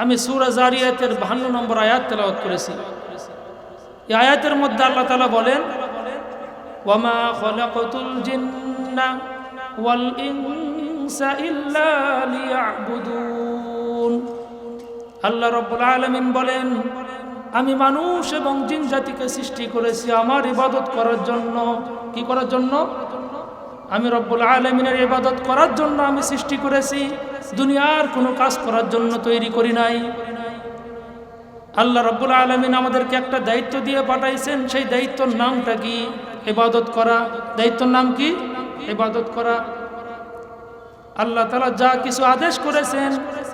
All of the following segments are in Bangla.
আমি সুরা জারিয়াতের বাহান্ন নম্বর আয়াত তেলাওয়াত করেছি। এই আয়াতের মধ্যে আল্লাহ তালা বলেন, ওয়ামা খলাকতুল জিন্না ওয়াল ইনসা ইল্লা লিয়াবুদুন। আল্লাহ রব্বুল আলামিন বলেন, আমি মানুষ এবং জিন জাতিকে সৃষ্টি করেছি আমার ইবাদত করার জন্য। কি করার জন্য? আমি রব্বুল আলমিনের ইবাদত করার জন্য আমি সৃষ্টি করেছি। দুনিয়ার কোনো কাজ করার জন্য তৈরি করি নাই। আল্লাহ রব্বুল আলমিন আমাদেরকে একটা দায়িত্ব দিয়ে পাঠাইছেন, সেই দায়িত্বর নামটা কি? ইবাদত করা। দায়িত্বর নাম কি? ইবাদত করা। আল্লাহ তালা যা কিছু আদেশ করেছেন,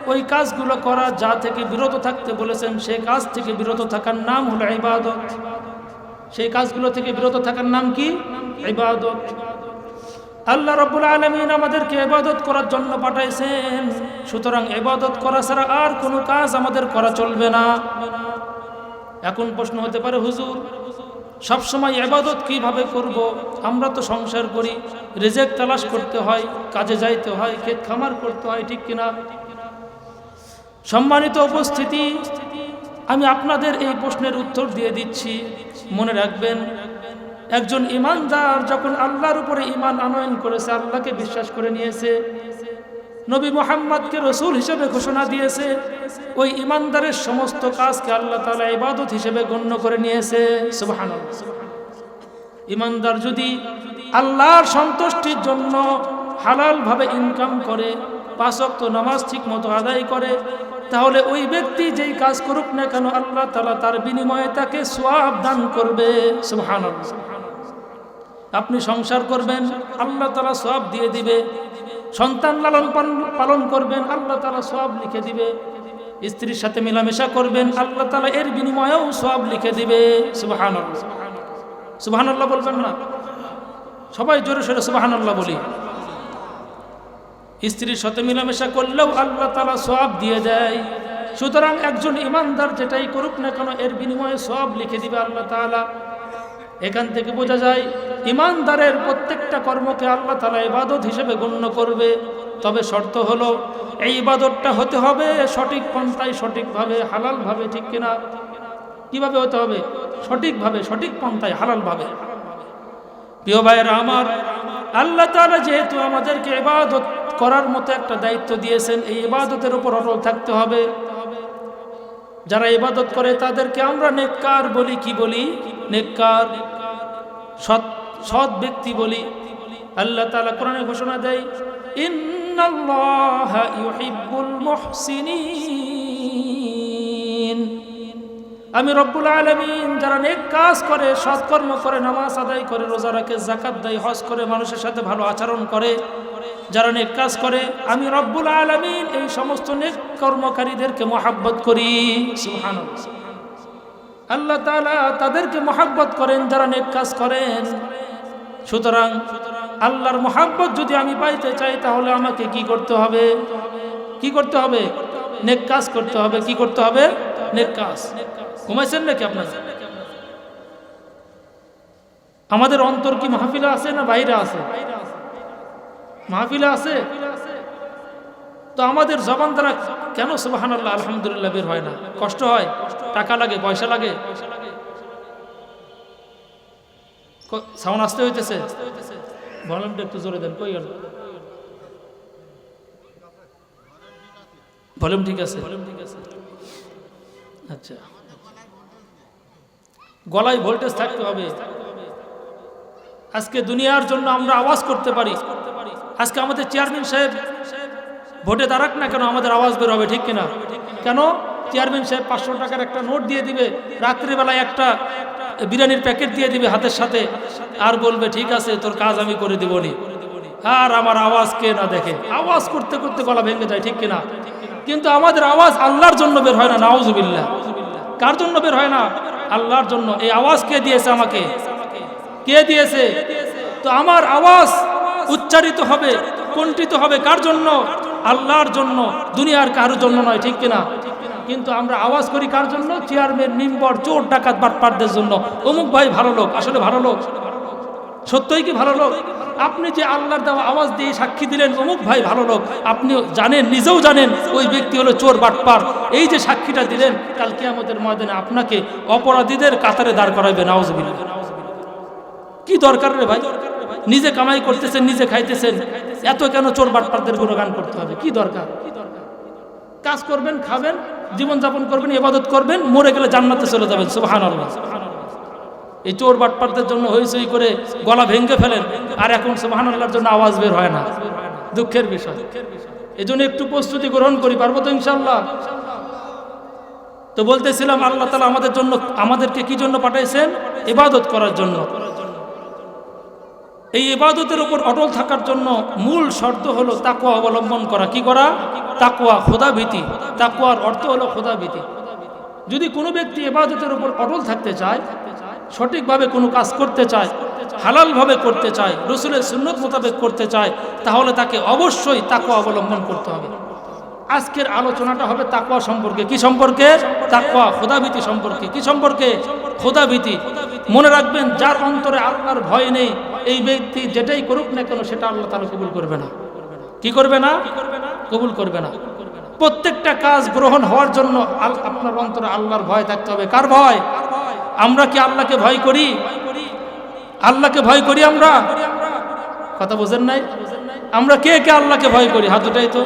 ওই কাজগুলো করা যা থেকে বিরত থাকতে বলেছেন, সেই কাজ থেকে বিরত থাকার নাম হলো ইবাদত। সেই কাজগুলো থেকে বিরত থাকার নাম কি? ইবাদত। আল্লাহ রব্বুল আলমিন আমাদেরকে এবাদত করার জন্য পাঠাইছেন। সুতরাং এবাদত করা ছাড়া আর কোনো কাজ আমাদের করা চলবে না। এখন প্রশ্ন হতে পারে, হুজুর, সবসময় এবাদত কীভাবে করব? আমরা তো সংসার করি, রেজেক তালাশ করতে হয়, কাজে যাইতে হয়, ক্ষেত খামার করতে হয়, ঠিক কিনা? সম্মানিত উপস্থিতি, আমি আপনাদের এই প্রশ্নের উত্তর দিয়ে দিচ্ছি। মনে রাখবেন একজন ইমানদার যখন আল্লাহর উপরে ইমান আনয়ন করেছে, আল্লাহকে বিশ্বাস করে নিয়েছে, নবী মোহাম্মদকে রসুল হিসেবে ঘোষণা দিয়েছে, ওই ইমানদারের সমস্ত কাজকে আল্লাহ তালা ইবাদত হিসেবে গণ্য করে নিয়েছে। সুবাহান ইমানদার যদি আল্লাহর সন্তুষ্টির জন্য হালালভাবে ইনকাম করে পাঁচক্ত নামাজ ঠিক মতো আদায় করে তাহলে ওই ব্যক্তি যেই কাজ করুক না কেন আল্লাহ তালা তার বিনিময়ে তাকে সোয়াব দান করবে। সুবাহান আপনি সংসার করবেন, আল্লাহ তালা সব দিয়ে দিবে। সন্তান লালন পালন করবেন, আল্লাহ তালা সব লিখে দিবে। স্ত্রীর সাথে মেলামেশা করবেন, আল্লাহ তালা এর বিনিময়েও সব লিখে দিবে। সুবাহান সুবাহান বলবেন না? সবাই জোরে সোরে সুবাহান বলি। স্ত্রীর সাথে মিলামেশা করলেও আল্লাহ তালা সব দিয়ে দেয়। সুতরাং একজন ইমানদার যেটাই করুক না কেন, এর বিনিময়ে সব লিখে দিবে আল্লাহ তালা এখান থেকে বোঝা যায় ইমানদারের প্রত্যেকটা কর্মকে আল্লাহ তালা ইবাদত হিসেবে গণ্য করবে। তবে শর্ত হলো, এই ইবাদতটা হতে হবে সঠিক পন্থায়, সঠিকভাবে, হালালভাবে, ঠিক কিনা? কীভাবে হতে হবে? সঠিকভাবে, সঠিক পন্থায়, হালালভাবে। প্রিয় ভাইয়েরা আমার, আল্লাহ তালা যেহেতু আমাদেরকে ইবাদত করার মতো একটা দায়িত্ব দিয়েছেন, এই ইবাদতের উপর অটল থাকতে হবে। যারা ইবাদত করে তাদেরকে আমরা নেককার বলি, কি বলি? নেককার, সৎ সৎ ব্যক্তি বলি। আল্লাহ তালা কোরআনে ঘোষণা দেয়, ইন্নাল্লাহা ইউহিব্বুল মুহসিনিন। আমি রব্বুল আলমিন, যারা নেক কাজ করে, সৎকর্ম করে, নামাজ আদায় করে, রোজা রাখে জাকাত দেয়, হজ করে, মানুষের সাথে ভালো আচরণ করে, যারা নেক কাজ করে, আমি রব্বুল আলমিন এই সমস্ত নেক কর্মকারীদেরকে মহাব্বত করি। আল্লাহ তালা তাদেরকে মহাব্বত করেন, যারা নেক কাজ করেন। সুতরাং আল্লাহর মহাব্বত যদি আমি পাইতে চাই, তাহলে আমাকে কি করতে হবে? কি করতে হবে? নেক কাজ করতে হবে। কি করতে হবে? ঘুমাইছেন নাকি আপনার? আমাদের অন্তর কি মাহফিলা আছে না বাইরে আছে? মাহফিলা আছে? তো আমাদের জবান দ্বারা কেন সুবাহান আল্লাহ আলহামদুলিল্লাহ বের হয় না? কষ্ট হয়? টাকা লাগে, পয়সা লাগে? সাউন্ড আসতে হইতেছে? ভলিউমটা একটু জোরে দেন, কই গেল? ভলিউম ঠিক আছে? আচ্ছা। গলায় ভোল্টেজ থাকতে হবে। আজকে দুনিয়ার জন্য আমরা আওয়াজ করতে পারি। আজকে আমাদের চেয়ারম্যান সাহেব ভোটে দাঁড়াক না কেন আমাদের আওয়াজ বের হবে, ঠিক কিনা? কেন? চেয়ারম্যান সাহেব পাঁচশো টাকার একটা নোট দিয়ে দিবে, রাত্রিবেলায় একটা বিরিয়ানির প্যাকেট দিয়ে দিবে হাতের সাথে, আর বলবে, ঠিক আছে, তোর কাজ আমি করে দিবনি আর আমার আওয়াজ কে না দেখে? আওয়াজ করতে করতে গলা ভেঙে যায়, ঠিক কিনা? কিন্তু আমাদের আওয়াজ আল্লাহর জন্য বের হয় না, নাউজুবিল্লাহ। কার জন্য বের হয় না? আল্লাহর জন্য। এই আওয়াজ কে দিয়েছে আমাকে? কে দিয়েছে? তো আমার আওয়াজ উচ্চারিত হবে, কণ্ঠিত হবে কার জন্য? আল্লাহর জন্য, দুনিয়ার কারোর জন্য নয়, ঠিক কিনা? কিন্তু আমরা আওয়াজ করি কার জন্য? চেয়ারম্যান, মেম্বার, চোর, ডাকাত, বাটপারদের জন্য। অমুক ভাই ভালো লোক, আসলে ভালো লোক। সত্যই কি ভালো লোক? আপনি যে আল্লাহর দেওয়া আওয়াজ দিয়ে সাক্ষী দিলেন, অমুক ভাই ভালো লোক, আপনি জানেন, নিজেও জানেন, ওই ব্যক্তি হলো চোর বাটপার। এই যে সাক্ষীটা দিলেন, কাল কিয়ামতের ময়দানে আপনাকে অপরাধীদের কাতারে দাঁড় করাবে নাওজবিল্লা কি দরকার রে ভাই? নিজে কামাই করতেছেন, নিজে খাইতেছেন, এত কেন চোর বাটপারদের গুণগান করতে হবে? কি দরকার? কাজ করবেন, খাবেন, জীবনযাপন করবেন, ইবাদত করবেন, মরে গেলে জান্নাতে চলে যাবেন সুবাহান এই চোর বাটপারদের জন্য হইচই করে গলা ভেঙে ফেলেন, আর এখন সুবাহান আল্লাহর জন্য আওয়াজ বের হয় না। দুঃখের বিষয়। এই জন্য একটু প্রস্তুতি গ্রহণ করি, পারব তো ইনশাল্লাহ তো বলতেছিলাম, আল্লাহ তালা আমাদের জন্য, আমাদেরকে কি জন্য পাঠাইছেন? ইবাদত করার জন্য। এই ইবাদতের উপর অটল থাকার জন্য মূল শর্ত হলো তাকুয়া অবলম্বন করা। কি করা? তাকুয়া খোদাভীতি। তাকুয়ার অর্থ হলো খোদাভীতি। যদি কোনো ব্যক্তি এবাদতের উপর অটল থাকতে চায় সঠিকভাবে কোনো কাজ করতে চায়, হালালভাবে করতে চায়, রসুলের সুন্নত মোতাবেক করতে চায়, তাহলে তাকে অবশ্যই তাকুয়া অবলম্বন করতে হবে। আজকের আলোচনাটা হবে তাকুয়া সম্পর্কে। কি সম্পর্কে? তাকুয়া খোদাভীতি সম্পর্কে। কি সম্পর্কে? খোদাভীতি। মনে রাখবেন, যার অন্তরে আল্লাহর ভয় নেই, এই ব্যক্তি যেটাই করুক না কেন, সেটা আল্লাহ তালা কবুল করবে না। কি করবে না? কবুল করবে না। প্রত্যেকটা কাজ গ্রহণ হওয়ার জন্য আপনার অন্তরে আল্লাহর ভয় থাকতে হবে। কার ভয়? আমরা কি আল্লাহকে ভয় করি? আল্লাহকে ভয় করি আমরা? কথা বোঝেন নাই? আমরা কে কে আল্লাহকে ভয় করি? হাত উঠাই তো।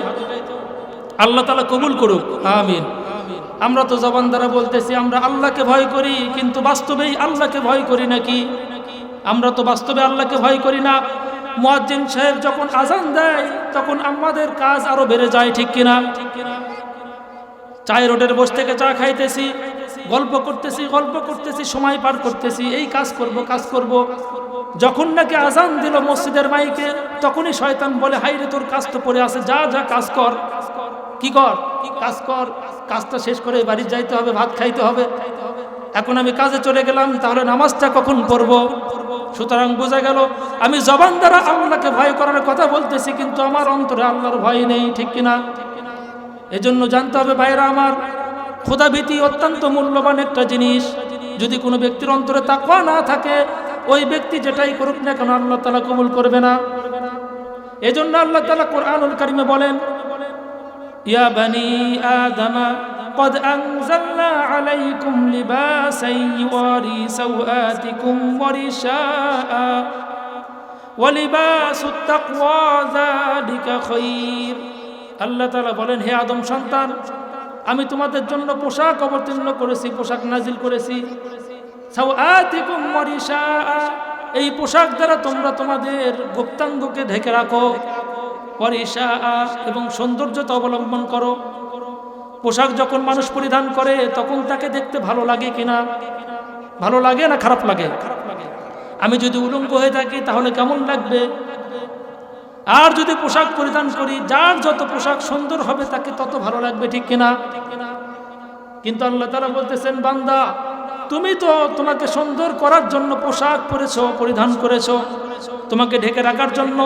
আল্লাহ তালা কবুল করুক। আমিন। আমরা তো জবান দ্বারা বলতেছি, আমরা আল্লাহকে ভয় করি, কিন্তু বাস্তবেই আল্লাহকে ভয় করি নাকি? আমরা তো বাস্তবে আল্লাহকে ভয় করি না। মোয়াজ্জিন সাহেব যখন আজান দেয়, তখন আমাদের কাজ আরও বেড়ে যায়, ঠিক কিনা? চায় রোডের বসে থেকে চা খাইতেছি। গল্প করতেছি গল্প করতেছি, সময় পার করতেছি, এই কাজ করব কাজ করব। যখন নাকি আজান দিল মসজিদের মাইকে, তখনই শয়তান বলে হাইরে তোর কাজ তো পড়ে আছে, যা যা কাজ কর। কি কর? কাজ কর, কাজটা শেষ করে বাড়ি যাইতে হবে, ভাত খাইতে হবে। এখন আমি কাজে চলে গেলাম, তাহলে নামাজটা কখন পড়ব? সুতরাং বোঝা গেল, আমি জবান দ্বারা আল্লাহকে ভয় করার কথা বলতেছি, কিন্তু আমার অন্তরে আল্লাহর ভয় নেই, ঠিক কিনা? এজন্য জানতে হবে, ভাইরা আমার ক্ষুধাভীতি অত্যন্ত মূল্যবান একটা জিনিস যদি কোনো ব্যক্তির অন্তরে তাকওয়া না থাকে ওই ব্যক্তি যেটাই করুক না কেন আল্লাহ তালা কবুল করবে না এজন্য আল্লাহ তালা কোরআনুল কারিমে বলেন ইয়া বানি আদমা قد أنزلنا عليكم لباسا يواري سوآتكم ورشاء ولباس التقوى ذلك خير আল্লাহ তালা বলেন হে আদম সন্তান আমি তোমাদের জন্য পোশাক অবতীর্ণ করেছি পোশাক নাজিল করেছি। এই পোশাক দ্বারা তোমরা তোমাদের গুপ্তাঙ্গকে ঢেকে রাখো। ওয়ারিশাআ, এবং সৌন্দর্যতা অবলম্বন করো। পোশাক যখন মানুষ পরিধান করে তখন তাকে দেখতে ভালো লাগে কিনা? ভালো লাগে না খারাপ লাগে? আমি যদি উলঙ্গ হয়ে থাকি তাহলে কেমন লাগবে? আর যদি পোশাক পরিধান করি, যার যত পোশাক সুন্দর হবে তাকে তত ভালো লাগবে, ঠিক কিনা? কিন্তু আল্লাহ তারা বলতেছেন, বান্দা, তুমি তো তোমাকে সুন্দর করার জন্য পোশাক পরেছো, পরিধান করেছ, তোমাকে ঢেকে রাখার জন্য।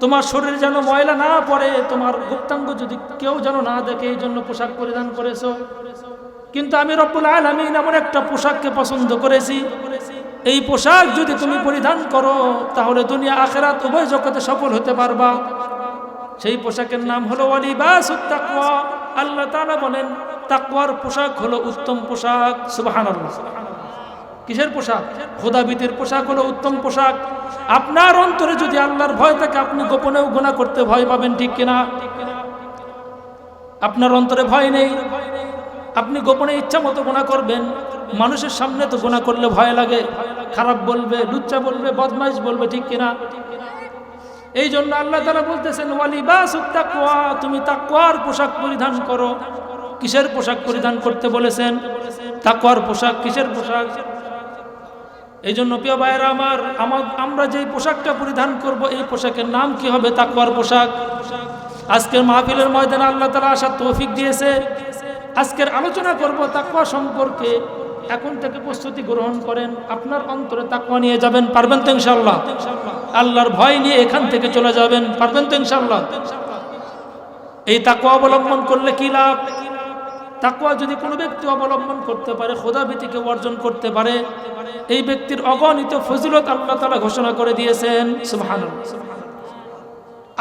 তোমার শরীরে যেন ময়লা না পড়ে, তোমার গুপ্তাঙ্গ যদি কেউ যেন না দেখে, এই জন্য পোশাক পরিধান করেছ। কিন্তু আমি রব্বুল আলমিন এমন একটা পোশাককে পছন্দ করেছি এই পোশাক যদি তুমি পরিধান করো, তাহলে দুনিয়া আখেরাত উভয় জগতে সফল হতে পারবা। সেই পোশাকের নাম হলো আল্লাহ বলেন, তাকওয়ার পোশাক হলো উত্তম পোশাক। সুবহানাল্লাহ। কিসের পোশাক? খোদাবিদের পোশাক হলো উত্তম পোশাক। আপনার অন্তরে যদি আল্লাহর ভয় থাকে, আপনি গোপনেও গুণা করতে ভয় পাবেন, ঠিক কিনা? আপনার অন্তরে ভয় নেই। আপনি গোপনে ইচ্ছা মতো গোনা করবেন। মানুষের সামনে তো গোনা করলে ভয় লাগে। খারাপ বলবে, লুচ্চা বলবে, বদমাইশ বলবে, ঠিক কিনা? এই জন্য আল্লাহ তালা বলতেছেন তুমি তাকওয়ার পোশাক পরিধান করো। কিসের পোশাক পরিধান করতে বলেছেন? তাকওয়ার পোশাক, কিসের পোশাক? এই জন্য প্রিয় ভাইয়েরা আমার আমার যেই পোশাকটা পরিধান করব, এই পোশাকের নাম কি হবে? তাকওয়ার পোশাক। আজকের মাহফিলের ময়দানে আল্লাহ তালা আসার তৌফিক দিয়েছে। আজকের আলোচনা করব তাকওয়া সম্পর্কে। এখন থেকে প্রস্তুতি গ্রহণ করেন, আপনার অন্তরে তাকওয়া নিয়ে যাবেন, পারবেন তো ইনশাল্লাহ আল্লাহর ভয় নিয়ে এখান থেকে চলে যাবেন, পারবেন তো ইনশাল্লাহ এই তাকওয়া অবলম্বন করলে কি লাভ? তাকুয়া যদি কোনো ব্যক্তি অবলম্বন করতে পারে খোদাভীতিকে অর্জন করতে পারে, এই ব্যক্তির অগণিত ফজিলত আল্লাহ তালা ঘোষণা করে দিয়েছেন, সুবহানাল্লাহ।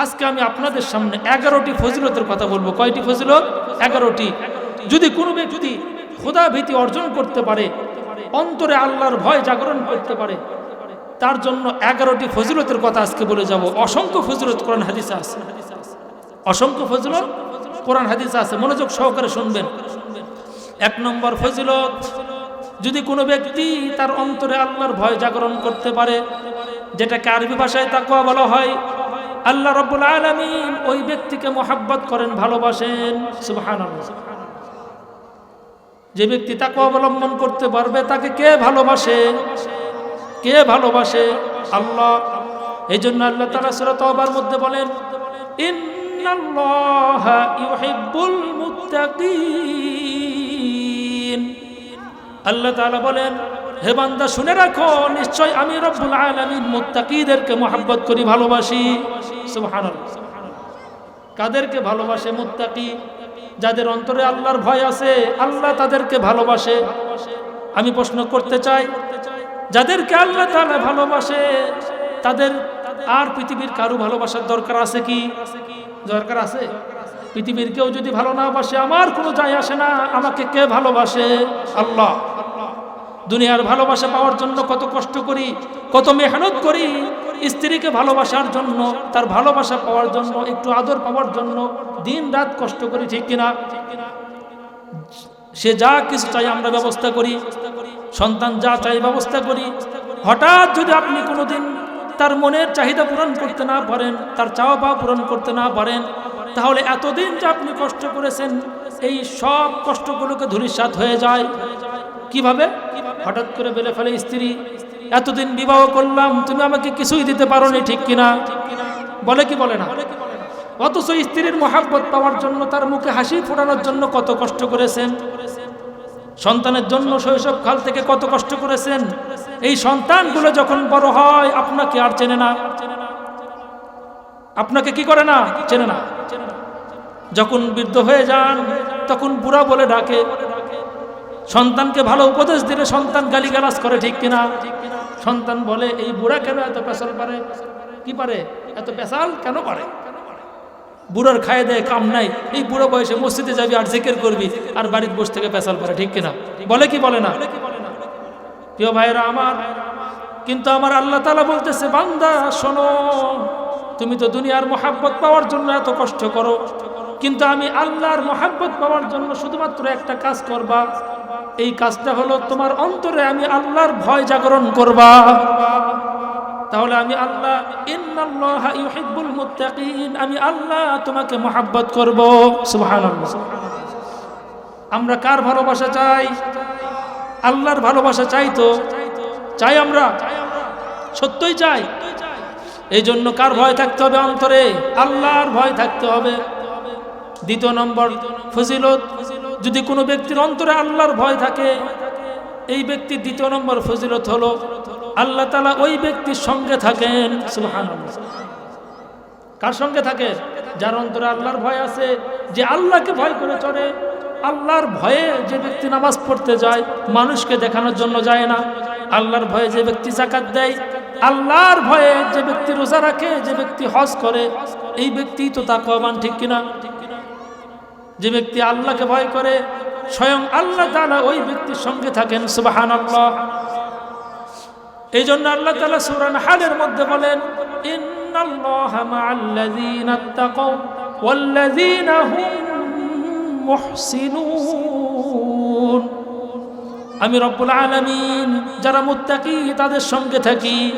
আজকে আমি আপনাদের সামনে এগারোটি ফজিলতের কথা বলব। কয়টি ফজিলত? এগারোটি। যদি কোনো ব্যক্তি খোদা ভীতি অর্জন করতে পারে, অন্তরে আল্লাহর ভয় জাগরণ করতে পারে। তার জন্য এগারোটি ফজিলতের কথা আজকে বলে যাব। অসংখ্য ফজিলত কোরআন হাদিসে আছে। অসংখ্য ফজিলত কোরআন হাদিসে আছে। মনোযোগ সহকারে শুনবেন। এক নম্বর ফজিলত, যদি কোনো ব্যক্তি তার অন্তরে আল্লাহর ভয় জাগরণ করতে পারে, যেটাকে আরবি ভাষায় তাকুয়া বলা হয়, আল্লাহ রব্বুল আলমিন ওই ব্যক্তিকে মোহাব্বত করেন, ভালোবাসেন। সুবহানাল্লাহ। যে ব্যক্তি তাকে অবলম্বন করতে পারবে, তাকে কে ভালোবাসে? কে ভালোবাসে? আল্লাহ। এই জন্য আল্লাহ তালা সুরত আবার মধ্যে বলেন আল্লাহ তাআলা বলেন, হে বান্দা, শুনে রাখো, নিশ্চয় আমি রব্বুল আলামিন মুত্তাকিদেরকে মোহাব্বত করি, ভালোবাসি। কাদেরকে ভালোবাসে মুত্তাকি? যাদের অন্তরে আল্লাহর ভয় আছে, আল্লাহ তাদেরকে ভালোবাসে। আমি প্রশ্ন করতে চাই, যাদেরকে আল্লাহ তাআলা ভালোবাসে, তাদের আর পৃথিবীর কারও ভালোবাসার দরকার আছে কি? দরকার আছে। পৃথিবীর কেউ যদি ভালো না বাসে, আমার কোনো যায় আসে না। আমাকে কে ভালোবাসে? আল্লাহ। দুনিয়ার ভালোবাসা পাওয়ার জন্য কত কষ্ট করি, কত মেহনত করি। স্ত্রীকে ভালোবাসার জন্য, তার ভালোবাসা পাওয়ার জন্য, একটু আদর পাওয়ার জন্য দিন রাত কষ্ট করি, ঠিক কিনা? সে যা কিছু চাই আমরা ব্যবস্থা করি, সন্তান যা চাই ব্যবস্থা করি। হঠাৎ যদি আপনি কোনোদিন তার মনের চাহিদা পূরণ করতে না পারেন, তার চাওয়া পাওয়া পূরণ করতে না পারেন, তাহলে এতদিন যে আপনি কষ্ট করেছেন, এই সব কষ্টগুলোকে ধূলিসাৎ হয়ে যায়। কীভাবে? হঠাৎ করে বেলে ফেলে, স্ত্রী, এতদিন বিবাহ করলাম, তুমি আমাকে কিছুই দিতে পারো নি ঠিক কিনা? বলে কি বলে না? অথচ স্ত্রীর মহাব্বত পাওয়ার জন্য তার মুখে হাসি ফোটানোর জন্য কত কষ্ট করেছেন? সন্তানের জন্য শৈশব কাল থেকে কত কষ্ট করেছেন? এই সন্তানগুলো যখন বড় হয়, আপনাকে আর চেনে না। আপনাকে কি করে না? চেনে না। যখন বৃদ্ধ হয়ে যান, তখন বুড়া বলে ডাকে, সন্তানকে ভালো উপদেশ দিলে সন্তান গালিগালাজ করে, ঠিক কিনা? সন্তান বলে, এই বুড়া কেন এত পেশাল পারে? কি পারে? এত পেশাল কেন পারে? বুড়ার খায় দেয় কাম নাই। এই বুড়ো বয়সে মসজিদে যাবি আর জিকির করবি, আর বাড়ির বসে থেকে পেশাল পারে ঠিক কিনা? বলে কি বলে না? প্রিয় ভাইরা আমার, কিন্তু আমার আল্লাহ তালা বলতেছে, বান্দা, শোনো, তুমি তো দুনিয়ার মোহাব্বত পাওয়ার জন্য এত কষ্ট করো, কিন্তু আমি আল্লাহর মোহাব্বত পাওয়ার জন্য শুধুমাত্র একটা কাজ করবা। এই কাজটা হলো তোমার অন্তরে আমি আল্লাহর ভয় জাগরণ করবা। তাহলে আমি আল্লাহ, ইন্নাল্লাহা আমি আল্লাহ তোমাকে মোহাব্বত করব। আমরা কার ভালোবাসা চাই? আল্লাহর ভালোবাসা চাই তো? চাই আমরা? সত্যই চাই? এই জন্য কার ভয় থাকতে হবে অন্তরে? আল্লাহর ভয় থাকতে হবে। দ্বিতীয় নম্বর, ফজিলত। যদি কোনো ব্যক্তির অন্তরে আল্লাহর ভয় থাকে, এই ব্যক্তির দ্বিতীয় নম্বর ফজিলত হলো আল্লাহ তালা ওই ব্যক্তির সঙ্গে থাকেন। সুবহানাল্লাহ। কার সঙ্গে থাকে যার অন্তরে আল্লাহর ভয় আছে, যে আল্লাহকে ভয় করে চলে আল্লাহর ভয়ে যে ব্যক্তি নামাজ পড়তে যায়, মানুষকে দেখানোর জন্য যায় না। আল্লাহর ভয়ে যে ব্যক্তি জাকাত দেয়, আল্লাহর ভয়ে যে ব্যক্তি রোজা রাখে, যে ব্যক্তি হজ করে, এই ব্যক্তি তো তা কমান ঠিক কিনা? যে ব্যক্তি আল্লাহকে ভয় করে, স্বয়ং আল্লাহ তালা ওই ব্যক্তির সঙ্গে থাকেন, সুবহানাল্লাহ। এই জন্য আল্লাহ তাআলা সূরা হালের মধ্যে বলেন আমি রব্বুল আলামিন, যারা মুত্তাকি, তাদের সঙ্গে থাকি।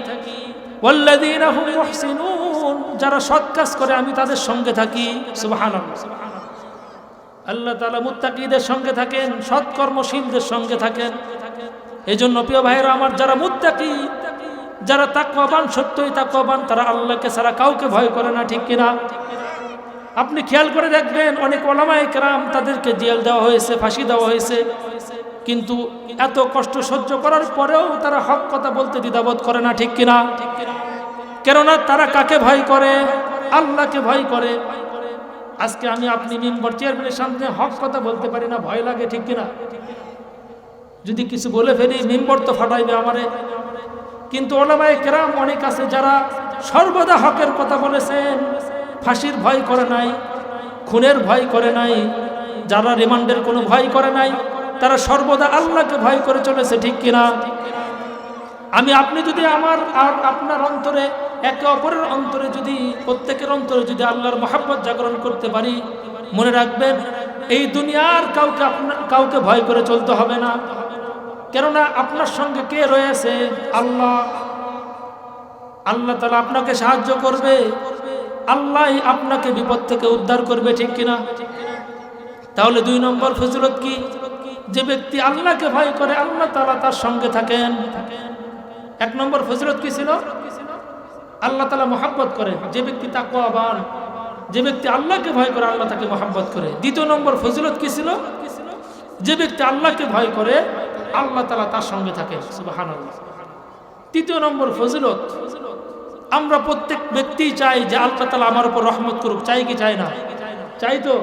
যারা সৎ কাজ করে, আমি তাদের সঙ্গে থাকি। সুবহানাল্লাহ। আল্লাহ তালা মুত্তাকিদের সঙ্গে থাকেন সৎকর্মশীলদের সঙ্গে থাকেন। এই জন্য প্রিয় ভাইয়েরা আমার যারা মুত্তাকি, যারা তাকওয়াবান, সত্যই তাকওয়াবান, তারা আল্লাহকে ছাড়া কাউকে ভয় করে না, ঠিক কিনা? আপনি খেয়াল করে দেখবেন, অনেক ওলামায় কেরাম তাদেরকে জেল দেওয়া হয়েছে, ফাঁসি দেওয়া হয়েছে। কিন্তু এত কষ্ট সহ্য করার পরেও তারা হক কথা বলতে দ্বিধাবোধ করে না, ঠিক কিনা? কেননা তারা কাকে ভয় করে? আল্লাহকে ভয় করে। আজকে আমি আপনি মেম্বার চেয়ারম্যানের সামনে হক কথা বলতে পারি না, ভয় লাগে, ঠিক কিনা? যদি কিছু বলে ফেলি, মেম্বার তো ফাটাইবে আমারে। কিন্তু ওলামায় কেরাম অনেক আছে যারা সর্বদা হকের কথা বলেছেন, ফাঁসির ভয় করে নাই, খুনের ভয় করে নাই, যারা রিমান্ডের কোনো ভয় করে নাই, তারা সর্বদা আল্লাহকে ভয় করে চলেছে, ঠিক কিনা? আমি, আপনি যদি আমার আর আপনার অন্তরে, একে অপরের অন্তরে যদি, প্রত্যেকের অন্তরে যদি আল্লাহর মহাব্বত জাগরণ করতে পারি, মনে রাখবেন, এই দুনিয়ার কাউকে আপনার কাউকে ভয় করে চলতে হবে না। কেননা আপনার সঙ্গে কে রয়েছে? আল্লাহ। আল্লাহ তালা আপনাকে সাহায্য করবে। আল্লাহ আপনাকে বিপদ থেকে উদ্ধার করবে, ঠিক কিনা? তাহলে দুই নম্বর ফজিলত কি? যে ব্যক্তি আল্লাহকে ভয় করে, আল্লাহ তালা তার সঙ্গে থাকেন। এক নম্বর ফজিলত কি ছিল? আল্লাহ তালা মোহাব্বত করে, যে ব্যক্তি তাকুয়াবান যে ব্যক্তি আল্লাহকে ভয় করে, আল্লাহ তাকে মোহাব্বত করে। দ্বিতীয় নম্বর ফজিলত কি ছিল? যে ব্যক্তি আল্লাহকে ভয় করে আল্লাহ তালা তার সঙ্গে থাকে সুবাহান তৃতীয় নম্বর ফজিলত, আমরা প্রত্যেক ব্যক্তি চাই যে আল্লাহ তালা আমার উপর রহমত করুক, চাই কি চাই না? চাই তো।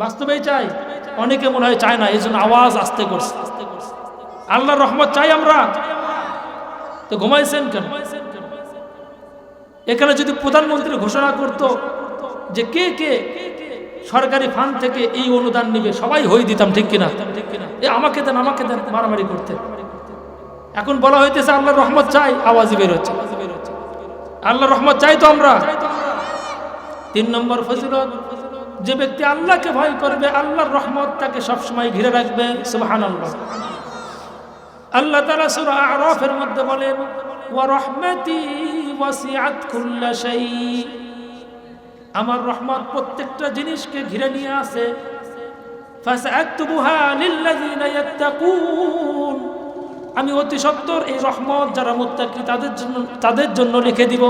বাস্তবেই চাই। অনেকে মনে হয় চায় না এই জন্য আওয়াজ আসতে করছে। আল্লাহর রহমত চাই আমরা। তো ঘুমাইছেন কেন? এখানে যদি প্রধানমন্ত্রী ঘোষণা করত যে কে কে সরকারি ফান্ড থেকে এই অনুদান নিবে। সবাই হয়ে দিতাম, ঠিক কিনা? এ আমাকে দেন আমাকে দেন, মারামারি করতে। এখন বলা হইতেছে আল্লাহর রহমত চাই, আওয়াজই বের হচ্ছে। আল্লাহর রহমত চাই তো আমরা। তিন নম্বর ফজিলত, যে ব্যক্তি আল্লাহকে ভয় করবে, আল্লাহর রহমত তাকে সবসময় ঘিরে রাখবে সুবাহান আল্লাহ আল্লাহ তালা সুরা আরফের মধ্যে বলেন ওয়ারহমতি ওয়াসিআত কুল্লা শাই। আমার রহমত প্রত্যেকটা জিনিসকে ঘিরে নিয়ে আসে আমি অতি সত্বর এই রহমত যারা মুত্তাকি, তাদের জন্য তাদের জন্য লিখে দিব।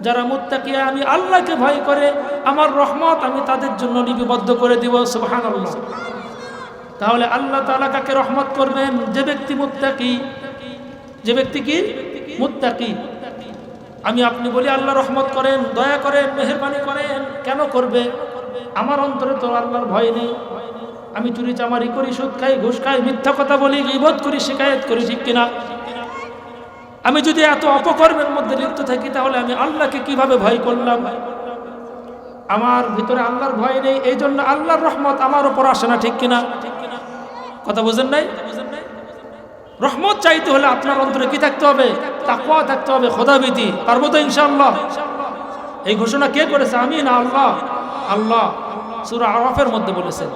যারা মুত্তাকি, আমি আল্লাহকে ভয় করে, আমার রহমত আমি তাদের জন্য লিপিবদ্ধ করে দিব। সুবহানাল্লাহ। তাহলে আল্লাহ তাআলা কাকে রহমত করবেন? যে ব্যক্তি মুত্তাকি, যে ব্যক্তি কি? মুত্তাকি আমি আপনি বলি, আল্লাহ রহমত করেন, দয়া করেন, মেহরবানি করেন, কেন করবে? আমার অন্তরে তো আল্লাহর ভয় নেই। আমি চুরি চামারি করি, সুদ খাই, ঘুষ খাই, মিথ্যা কথা বলি, গিবত করি, শিকায়ত করি, ঠিক কিনা? আমি যদি এত অপকর্মের মধ্যে লিপ্ত থাকি, তাহলে আমি আল্লাহকে কীভাবে ভয় করলাম? আমার ভিতরে আল্লাহর ভয় নেই এই জন্য আল্লাহর রহমত আমার ওপর আসে না, ঠিক কিনা? কথা বুঝেন নাই? রহমত চাইতে হলে আপনার অন্তরে কি থাকতে হবে? তাকুয়া থাকতে হবে, খোদাবিধি। পারব তো ইনশাআল্লাহ। এই ঘোষণা কে করেছে? আমি না আল্লাহ। আল্লাহ। সুরা আরফের মধ্যে বলেছেন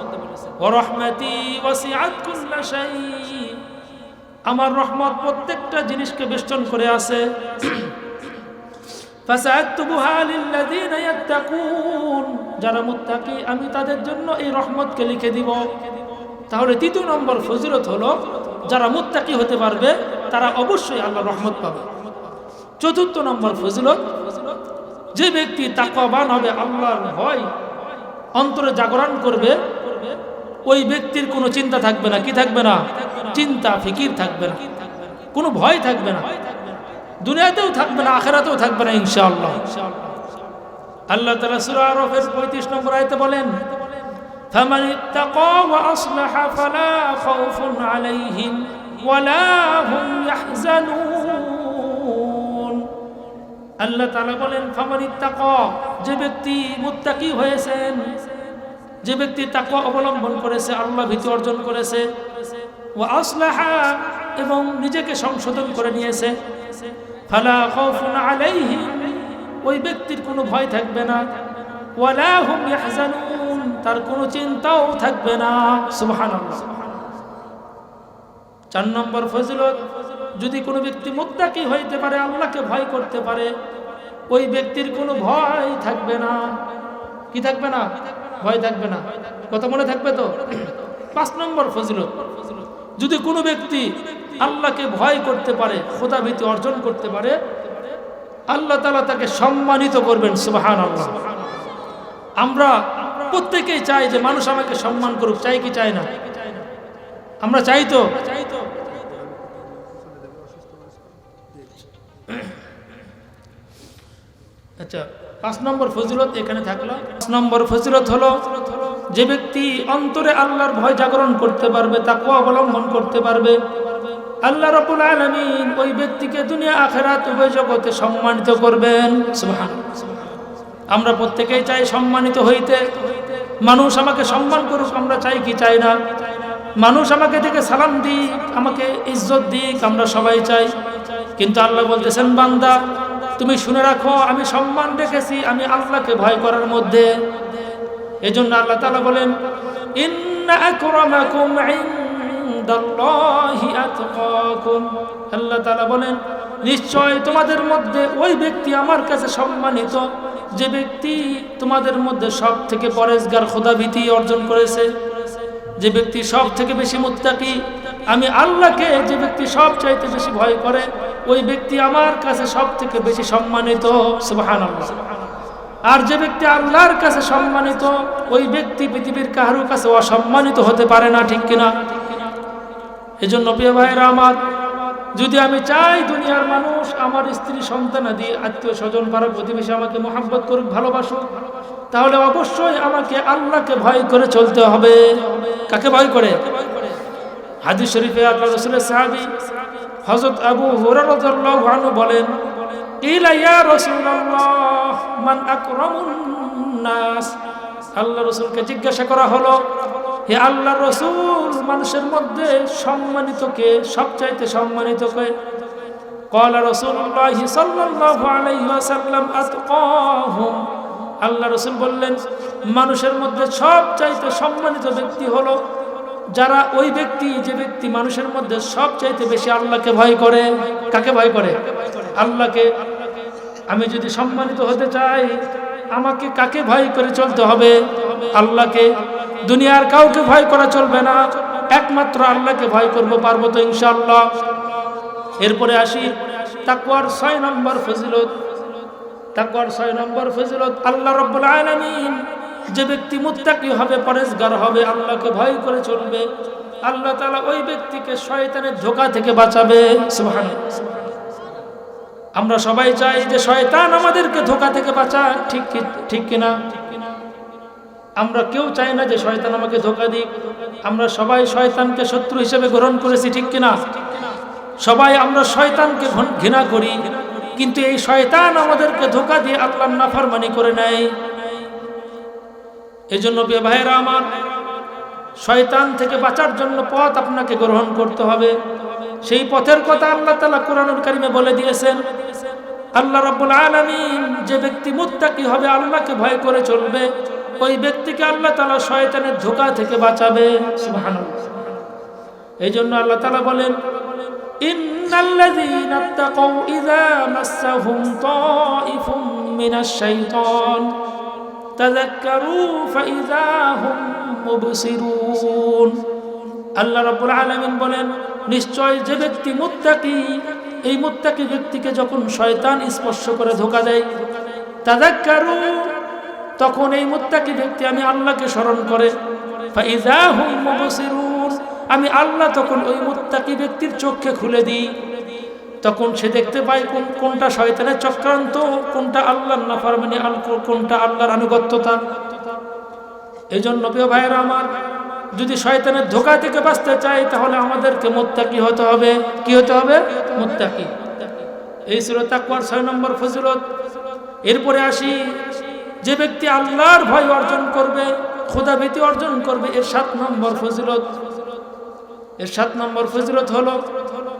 আমার রহমত প্রত্যেকটা জিনিসকে বেষ্টন করে আছে। যারা মুত্তাকি, আমি তাদের জন্য এই রহমতকে লিখে দিব। তাহলে তৃতীয় নম্বর ফজিলত হলো, যারা মুত্তাকি হতে পারবে, তারা অবশ্যই আল্লাহ রহমত পাবে। চতুর্থ নম্বর ফজিলত, যে ব্যক্তি তাকওয়াবান হবে, আল্লাহর ভয় অন্তরে জাগরণ করবে, ওই ব্যক্তির কোনো চিন্তা থাকবে না। কি থাকবে না? চিন্তা, ফিকির থাকবে না। কোনো ভয় থাকবে না। দুনিয়াতেও থাকবে না, আখেরাতেও থাকবে না, ইনশাআল্লাহ। আল্লাহ তালা সুরা আরফের পঁয়ত্রিশ নম্বর আয়তে বলেন فمن اتقى وأصلح فلا خوف عليهم ولا هم يحزنون আল্লাহ তালা বলেন ফামান ইত্তাকা যে ব্যক্তি মুত্তাকি হয়েছেন যে ব্যক্তি তাকওয়া অবলম্বন করেছে আল্লাহ ভীতি অর্জন করেছে ও আসলাহা এবং নিজেকে সংশোধন করে নিয়েছে ফালা খাউফুন আলাইহিম ওই ব্যক্তির কোনো ভয় থাকবে না ওয়ালা হুম ইয়াহজানুন তার কোনো চিন্তাও থাকবে না। সুবহানাল্লাহ। চার নম্বর ফজিলত, যদি কোনো ব্যক্তি মুত্তাকি হইতে পারে, আল্লাহকে ভয় করতে পারে, ওই ব্যক্তির কোনো ভয় থাকবে না। কি থাকবে না? ভয় থাকবে না। কথা মনে থাকবে তো? পাঁচ নম্বর ফজিলত, যদি কোনো ব্যক্তি আল্লাহকে ভয় করতে পারে খোদাভীতি অর্জন করতে পারে, আল্লাহ তালা তাকে সম্মানিত করবেন সুবাহান আল্লাহ আমরা প্রত্যেকেই চাই যে মানুষ আমাকে সম্মান করুক, চাই কি চাই না? আমরা চাই তো? আচ্ছা পাঁচ নম্বর ফজিলত এখানে থাকল। পাঁচ নম্বর ফজিলত হলো, যে ব্যক্তি অন্তরে আল্লাহর ভয় জাগরণ করতে পারবে তাকে অবলম্বন করতে পারবে, আল্লাহ রবুল আলমিন ওই ব্যক্তিকে দুনিয়া আখেরাত উভয় জগতে সম্মানিত করবেন। সুবহানাল্লাহ। আমরা প্রত্যেকেই চাই সম্মানিত হইতে। মানুষ আমাকে সম্মান করুক, আমরা চাই কি চাই না। মানুষ আমাকে দেখে সালাম দিক, আমাকে ইজ্জত দিক, আমরা সবাই চাই। কিন্তু আল্লাহ বলতেছেন, বান্দা, তুমি শুনে রাখো, আমি সম্মান রেখেছি, আমি আল্লাহকে ভয় করার মধ্যে। এজন্য আল্লাহ তাআলা বলেন আল্লাহ তালা বলেন, নিশ্চয় তোমাদের মধ্যে ওই ব্যক্তি আমার কাছে সম্মানিত। যে ব্যক্তি তোমাদের মধ্যে সব থেকে পরেশগার খোদাভীতি অর্জন করেছে, যে ব্যক্তি সব থেকে বেশি মুত্তাকি, আমি আল্লাহকে যে ব্যক্তি সব চাইতে বেশি ভয় করে, ওই ব্যক্তি আমার কাছে সব থেকে বেশি সম্মানিত, সুবহানাল্লাহ। আর যে ব্যক্তি আল্লাহর কাছে সম্মানিত, ওই ব্যক্তি পৃথিবীর কারোর কাছে অসম্মানিত হতে পারে না, ঠিক কিনা? এই জন্য প্রিয় ভাইরা আমার যদি আমি চাই দুনিয়ার মানুষ আমার স্ত্রী, সন্তান সন্তানাদি আত্মীয় স্বজন, পাড়া প্রতিবেশী আমাকে মোহাব্বত করুক, ভালোবাসুক, তাহলে অবশ্যই আমাকে আল্লাহকে ভয় করে চলতে হবে। কাকে ভয় করে? হাদিস শরীফে আল্লাহ রসুলের সাহাবি হজরত আবু আনহু বলেন আল্লাহ রসুলকে জিজ্ঞাসা করা হলো হে আল্লাহ রসুল, মানুষের মধ্যে সম্মানিত কে? সবচাইতে সম্মানিত কে? কলা রসুল্লাহ সাল্লাহ আলাইসাল্লাম আল্লাহ রসুল বললেন, মানুষের মধ্যে সবচাইতে সম্মানিত ব্যক্তি হলো যারা ওই ব্যক্তি, যে ব্যক্তি মানুষের মধ্যে সবচাইতে বেশি আল্লাহকে ভয় করে। কাকে ভয় করে? আল্লাহকে। আমি যদি সম্মানিত হতে চাই, আমাকে কাকে ভয় করে চলতে হবে? আল্লাহকে। দুনিয়ার কাউকে ভয় করা চলবে না। একমাত্র আল্লাহকে ভয় করব, পারব তো ইনশাআল্লাহ। এরপরে আসি, তাকওয়ার ছয় নম্বর ফজিলত। তাকওয়ার ছয় নম্বর ফজিলত, আল্লাহ রব্বুল আলামিন যে ব্যক্তি মুত্তাকি হবে, পরেশগার হবে, আল্লাহকে ভয় করে চলবে, আল্লাহ তাআলা ওই ব্যক্তিকে শয়তানের ধোকা থেকে বাঁচাবে। সুবহানাল্লাহ। আমরা সবাই চাই যে শয়তান আমাদেরকে ধোকা থেকে বাঁচা ঠিক ঠিক কিনা? আমরা কেউ চাই না যে শয়তান আমাকে ধোকা দিক। আমরা সবাই শয়তানকে শত্রু হিসেবে গ্রহণ করেছি, ঠিক কিনা? সবাই আমরা শয়তানকে ঘৃণা করি, কিন্তু এই শয়তান আমাদেরকে ধোকা দিয়ে আল্লাহ নাফরমানি করে নেয়। এই জন্য প্রিয় ভাইয়েরা আমার, শয়তান থেকে বাঁচার জন্য পথ আপনাকে গ্রহণ করতে হবে। সেই পথের কথা আল্লাহ তালা কোরআনুল কারিমে বলে দিয়েছেন আল্লাহ রব্বুল আলমিন যে ব্যক্তি মুত্তাকি হবে, আল্লাহকে ভয় করে চলবে। ওই ব্যক্তিকে আল্লাহ তালা শয়তানের ধোকা থেকে বাঁচাবে। এই জন্য আল্লাহ তালা বলেন আল্লাহ রাব্বুল আলামিন বলেন, নিশ্চয় যে ব্যক্তি মুত্তাকি এই মুত্তাকি ব্যক্তিকে যখন শয়তান স্পর্শ করে ধোকা দেয় তাযাক্কারু তখন এই মুত্তাকি ব্যক্তি আমি আল্লাহকে স্মরণ করে আমি আল্লাহ তখন ওই মুত্তাকি ব্যক্তির চোখকে খুলে দিই। তখন সে দেখতে পায় কোন, কোনটা শয়তানের চক্রান্ত, কোনটা আল্লাহর নাফরমানি আল কোনটা আল্লাহর আনুগত্যতা। এই জন্য প্রিয় ভাইয়েরা আমার যদি শয়তানের ধোকা থেকে বাঁচতে চাই তাহলে আমাদেরকে মোত্তাকি হতে হবে। কি হতে হবে? মোত্তাকি। এই ছিল তাকওয়ার ছয় নম্বর ফজিলত। এরপরে আসি, যে ব্যক্তি আল্লাহর ভয় অর্জন করবে খোদা ভীতি অর্জন করবে, এর সাত নম্বর ফজিলত। এর সাত নম্বর ফজিলত হলো,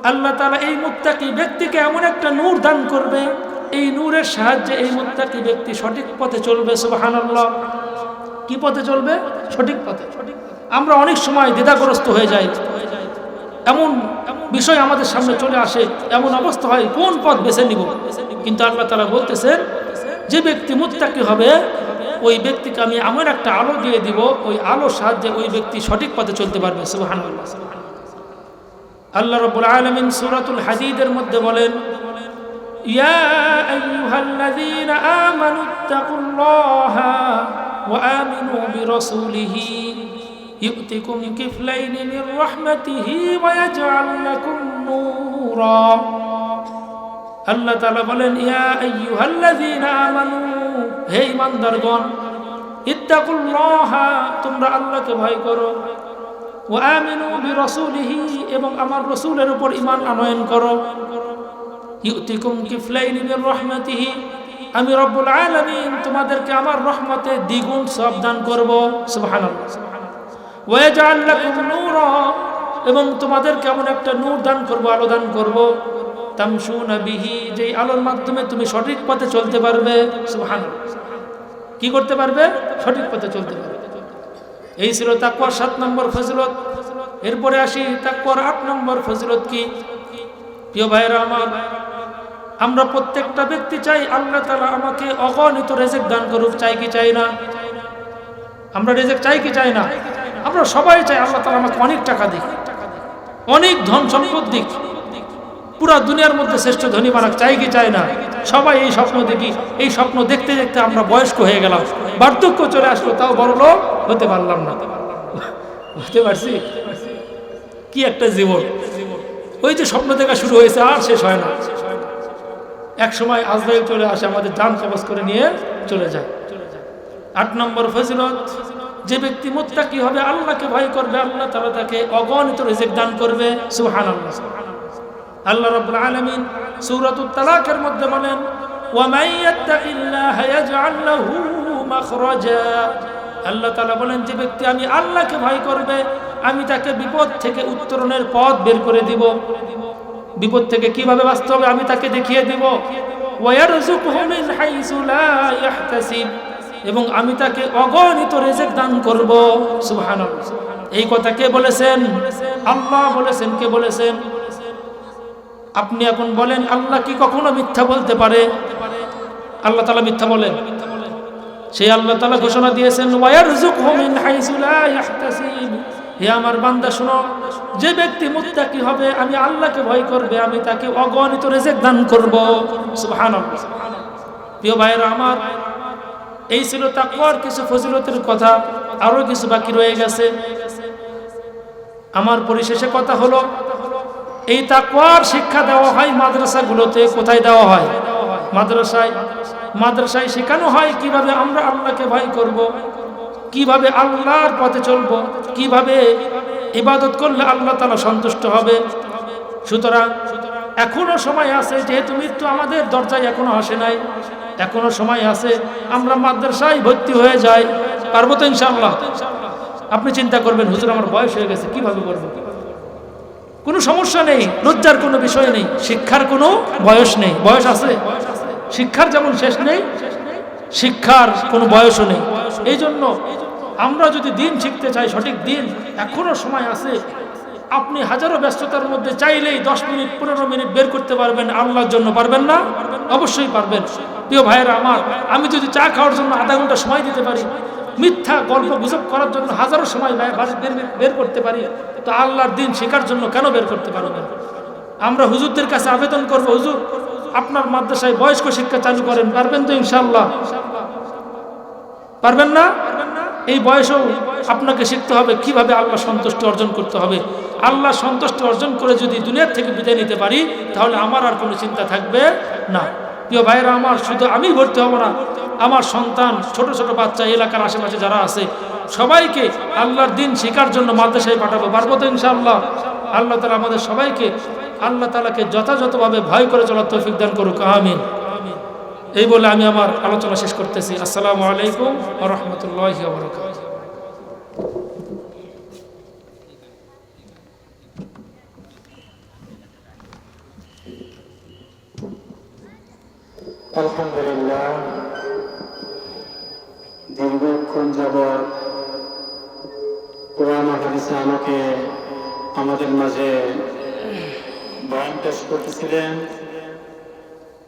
আল্লাহ তালা এই মুত্তাকি ব্যক্তিকে এমন একটা নূর দান করবে, এই নূরের সাহায্যে এই মুত্তাকি ব্যক্তি সঠিক পথে চলবে, সুবহানাল্লাহ। কি পথে চলবে? সঠিক পথে। আমরা অনেক সময় দ্বিধাগ্রস্ত হয়ে যাই। এমন বিষয় আমাদের সামনে চলে আসে, এমন অবস্থা হয়, কোন পথ বেছে নিব? কিন্তু আল্লাহ তালা বলতেছেন, যে ব্যক্তি মুত্তাকি হবে, ওই ব্যক্তিকে আমি এমন একটা আলো দিয়ে দিব, ওই আলোর সাহায্যে ওই ব্যক্তি সঠিক পথে চলতে পারবে। সুবহানাল্লাহ। আল্লাহ রব্বুল আলামিন সূরাতুল হাদীদের মধ্যে বলেন, ইয়া আইয়ুহাল্লাযীনা আমানুত্তাকুল্লাহা ওয়া আমিনু বিরাসূলিহি يؤتكم كفلين من رحمته ويجعل لكم نورا আল্লাহ তাআলা বলেন ইয়া আইয়ুহাল্লাযীনা আমানু হে ঈমানদারগণ ইত্তাকুল্লাহা তোমরা আল্লাহকে ভয় করো ওয়া আমিনু বিরাসূলিহি এবং আমার রাসূলের উপর ঈমান আনয়ন করো ইউতিকুম কিফলাইনি মির রাহমাতিহি আমি রব্বুল আলামিন তোমাদেরকে আমার রহমতে দ্বিগুণ সব দান করব, সুবহানাল্লাহ। ওয়াজআল লাকুম নূরা, এবং তোমাদেরকে এমন একটা নূর দান করব, আলো দান করব। তামশুনা বিহি, যেই আলোর মাধ্যমে তুমি সঠিক পথে চলতে পারবে, সুবহানাল্লাহ। কি করতে পারবে? সঠিক পথে চলতে পারবে। এই ছিল তাকওয়ার সাত নম্বর ফজিলত। এরপরে আসি তাকওয়ার আট নম্বর ফজিলত কি? প্রিয় ভাইরা আমার আমরা প্রত্যেকটা ব্যক্তি চাই আল্লাহ তালা আমাকে অগণিত রেজেক দান করুক, চাই কি চাই না? আমরা রেজেক চাই কি চাই না? আমরা সবাই চাই আল্লাহ তালা আমাকে অনেক টাকা দিক, অনেক ধন সম্পদ দিক, পুরা দুনিয়ার মধ্যে শ্রেষ্ঠ ধনী বানাক, চাই কি চাই না? সবাই এই স্বপ্ন দেখি, এই স্বপ্ন দেখতে দেখতে আমরা বয়স্ক হয়ে গেলাম, বার্ধক্য চলে আসলো, তাও বড় লোক হতে পারলাম না। হতে পারছি? কি একটা জীবন। ওই যে স্বপ্ন দেখা শুরু হয়েছে, আর শেষ হয় না। এক সময় আজরাইল চলে আসে, আমাদের যান কবজ করে নিয়ে চলে যায়। আট নম্বর ফজিলত, যে ব্যক্তি মোত্তা কি হবে, আল্লাহকে ভয় করবে, আল্লাহ তাআলা তাকে অগণিত রিজিক দান করবে, সুবহানাল্লাহ। আল্লাহ রাব্বুল আলামিন সূরাতুত তালাকের মধ্যে বলেন আল্লাহ তাআলা বলেন, যে ব্যক্তি আমি আল্লাহকে ভয় করবে, আমি তাকে বিপদ থেকে উত্তরণের পথ বের করে দিব। বিপদ থেকে কীভাবে বাঁচতে হবে আমি তাকে দেখিয়ে দিব। এবং আমি তাকে অগণিত রিজিক দান করব। সুহান এই কথা কে বলেছেন? আল্লাহ বলেছেন, কে বলেছেন? আপনি এখন বলেন, আল্লাহ কি কখনো মিথ্যা বলতে পারে? আল্লাহ তাআলা মিথ্যা বলেন। সেই আল্লাহ তাআলা ঘোষণা দিয়েছেন ওয়ারযুকহু মিন হাইসু লা ইয়াহতাসিব। হে আমার বান্দা, শোনো। যে ব্যক্তি মুত্তাকি হবে, আমি আল্লাহকে ভয় করবে, আমি তাকে অগণিত রেজেক দান করব। প্রিয় ভাইয়েরা আমার, এই ছিল তাকওয়ার, কিছু ফজিলতের কথা, আরও কিছু বাকি রয়ে গেছে। আমার পরিশেষে কথা হলো, এই তাকওয়ার শিক্ষা দেওয়া হয় মাদ্রাসাগুলোতে, কোথায় দেওয়া হয়? মাদ্রাসায়। মাদ্রাসায় শেখানো হয় কীভাবে আমরা আল্লাহকে ভয় করব। কীভাবে আল্লাহর পথে চলব, কীভাবে ইবাদত করলে আল্লাহ তালা সন্তুষ্ট হবে। সুতরাং এখনও সময় আছে, যেহেতু মৃত্যু আমাদের দরজায় এখনও আসে নাই, এখনও সময় আছে, আমরা মাদ্রাসায় ভর্তি হয়ে যাই, পারব তো ইনশাল্লাহ আপনি চিন্তা করবেন, হুজুর আমার বয়স হয়ে গেছে, কীভাবে করব? কোনো সমস্যা নেই, লজ্জার কোনো বিষয় নেই, শিক্ষার কোনো বয়স নেই। বয়স আছে? শিক্ষার যেমন শেষ নেই শিক্ষার কোনো বয়সও নেই। এই জন্য আমরা যদি দিন শিখতে চাই, সঠিক দিন, এখনও সময় আছে, আপনি হাজারো ব্যস্ততার মধ্যে চাইলেই দশ মিনিট, পনেরো মিনিট বের করতে পারবেন, আল্লাহর জন্য পারবেন না? অবশ্যই পারবেন। প্রিয় ভাইয়েরা আমার, আমি যদি চা খাওয়ার জন্য আধা ঘণ্টা সময় দিতে পারি, মিথ্যা গল্প গুজব করার জন্য হাজারো সময় বের করতে পারি, তো আল্লাহর দিন শেখার জন্য কেন বের করতে পারবেন? আমরা হুজুরদের কাছে আবেদন করব, হুজুর আপনার মাদ্রাসায় বয়স্ক শিক্ষা চালু করেন, পারবেন তো ইনশাল্লাহ পারবেন না? এই বয়সেও আপনাকে শিখতে হবে কীভাবে আল্লাহ সন্তুষ্ট অর্জন করতে হবে। আল্লাহ সন্তুষ্ট অর্জন করে যদি দুনিয়ার থেকে বিদায় নিতে পারি, তাহলে আমার আর কোনো চিন্তা থাকবে না। প্রিয় ভাইয়েরা, আমার শুধু আমি ভর্তি হব না, আমার সন্তান, ছোট ছোট বাচ্চা, এলাকার আশেপাশে যারা আছে, সবাইকে আল্লাহর দিন শেখার জন্য মাদ্রাসায় পাঠাবো। পারব তো ইনশাআল্লাহ? আল্লাহ তালা আমাদের সবাইকে আল্লাহ তালাকে যথাযথভাবে ভয় করে চলার তৌফিক দান করুক, আমিন। এই বলে আমি আমার আলোচনা শেষ করতেছি। আসসালামু আলাইকুম রহমতুল্লাহ আলহামদুলিল্লাহ। দীর্ঘক্ষণ যাবৎ কোরআন আমাকে, আমাদের মাঝে বয়ান পেশ করতেছিলেন